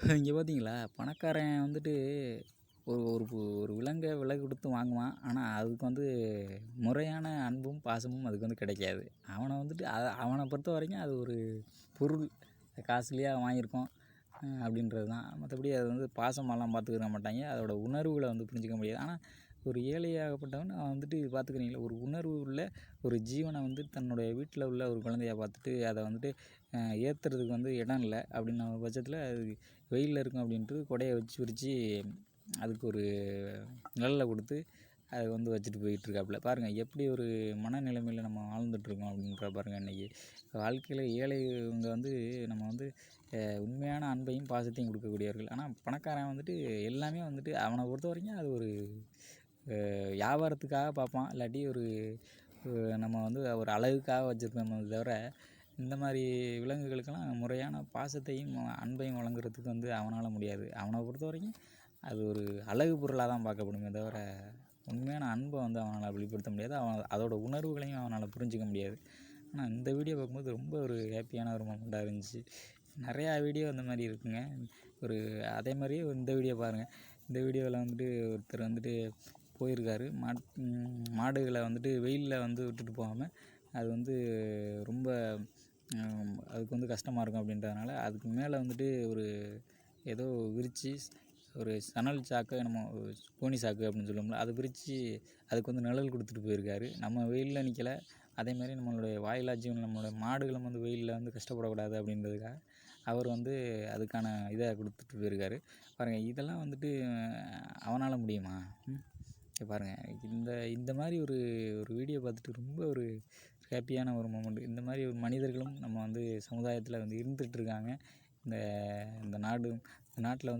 இங்கே பார்த்தீங்களா பணக்காரன் வந்துட்டு ஒரு ஒரு ஒரு விலங்கை விலை கொடுத்து வாங்குவான். ஆனால் அதுக்கு வந்து முறையான அன்பும் பாசமும் அதுக்கு வந்து கிடைக்காது. அவனை வந்துட்டு அவனை பொறுத்த வரைக்கும் அது ஒரு பொருள். காஸ்ட்லியாக வாங்கியிருக்கோம் அப்படின்றது தான் மற்றபடி அது வந்து பாசமெல்லாம் பார்த்துக்கிற மாட்டாங்க. அதோட உணர்வுகளை வந்து புரிஞ்சிக்க முடியாது. ஆனால் ஒரு ஏழையாகப்பட்டவன் அவன் வந்துட்டு பார்த்துக்கிறீங்களா ஒரு உணர்வு உள்ள ஒரு ஜீவனை வந்து தன்னுடைய வீட்டில் உள்ள ஒரு குழந்தையை பார்த்துட்டு அதை வந்துட்டு ஏற்றுறதுக்கு வந்து இடம் இல்லை அப்படின்ன பட்சத்தில் அது வெயிலில் இருக்கும் அப்படின்ட்டு கொடையை வச்சு விரித்து அதுக்கு ஒரு நிழலை கொடுத்து அதை வந்து வச்சுட்டு போயிட்டுருக்காப்புல பாருங்கள் எப்படி ஒரு மனநிலைமையில் நம்ம வாழ்ந்துட்டுருக்கோம் அப்படின்ற பாருங்கள் இன்றைக்கி வாழ்க்கையில் ஏழைங்க வந்து நம்ம வந்து உண்மையான அன்பையும் பாசத்தையும் கொடுக்கக்கூடியவர்கள். ஆனால் பணக்காரன் வந்துட்டு எல்லாமே வந்துட்டு அவனை பொறுத்த வரைக்கும் அது ஒரு வியாபாரத்துக்காக பார்ப்பான் இல்லாட்டி ஒரு நம்ம வந்து ஒரு அழகுக்காக வச்சுருப்போமே தவிர இந்த மாதிரி விலங்குகளுக்கெல்லாம் முறையான பாசத்தையும் அன்பையும் வழங்குறதுக்கு வந்து அவனால் முடியாது. அவனை பொறுத்த வரைக்கும் அது ஒரு அழகு பொருளாக தான் பார்க்கப்படுமே தவிர உண்மையான அன்பை வந்து அவனால் வெளிப்படுத்த முடியாது. அவன் அதோட உணர்வுகளையும் அவனால் புரிஞ்சிக்க முடியாது. ஆனால் இந்த வீடியோ பார்க்கும்போது ரொம்ப ஒரு ஹாப்பியான ஒரு மொமெண்ட்டாக இருந்துச்சு. நிறையா வீடியோ அந்த மாதிரி இருக்குங்க. ஒரு அதே மாதிரியே இந்த வீடியோ பாருங்கள் இந்த வீடியோவில் வந்துட்டு ஒருத்தர் வந்துட்டு போயிருக்காரு. மாட் மாடுகளை வந்துட்டு வெயிலில் வந்து விட்டுட்டு போகாமல் அது வந்து ரொம்ப அதுக்கு வந்து கஷ்டமாக இருக்கும் அப்படின்றதுனால அதுக்கு மேலே வந்துட்டு ஒரு ஏதோ விரித்து ஒரு சணல் சாக்கு நம்ம கோணி சாக்கு அப்படின்னு சொல்லுவோம்ல அதை விரித்து அதுக்கு வந்து நிழல் கொடுத்துட்டு போயிருக்காரு. நம்ம வெயிலில் நிற்கலை அதே மாதிரி நம்மளுடைய வாயிலா ஜீவன் நம்மளுடைய மாடுகளும் வந்து வெயிலில் வந்து கஷ்டப்படக்கூடாது அப்படின்றதுக்காக அவர் வந்து அதுக்கான இதை கொடுத்துட்டு போயிருக்காரு. பாருங்கள் இதெல்லாம் வந்துட்டு அவனால் முடியுமா? சரி பாருங்கள் இந்த இந்த மாதிரி ஒரு ஒரு வீடியோ பார்த்துட்டு ரொம்ப ஒரு ஹாப்பியான ஒரு மூமெண்ட் இந்த மாதிரி ஒரு மனிதர்களும் நம்ம வந்து சமுதாயத்தில் வந்து இருந்துகிட்டு இருக்காங்க. இந்த இந்த நாடும் இந்த நாட்டில் வந்து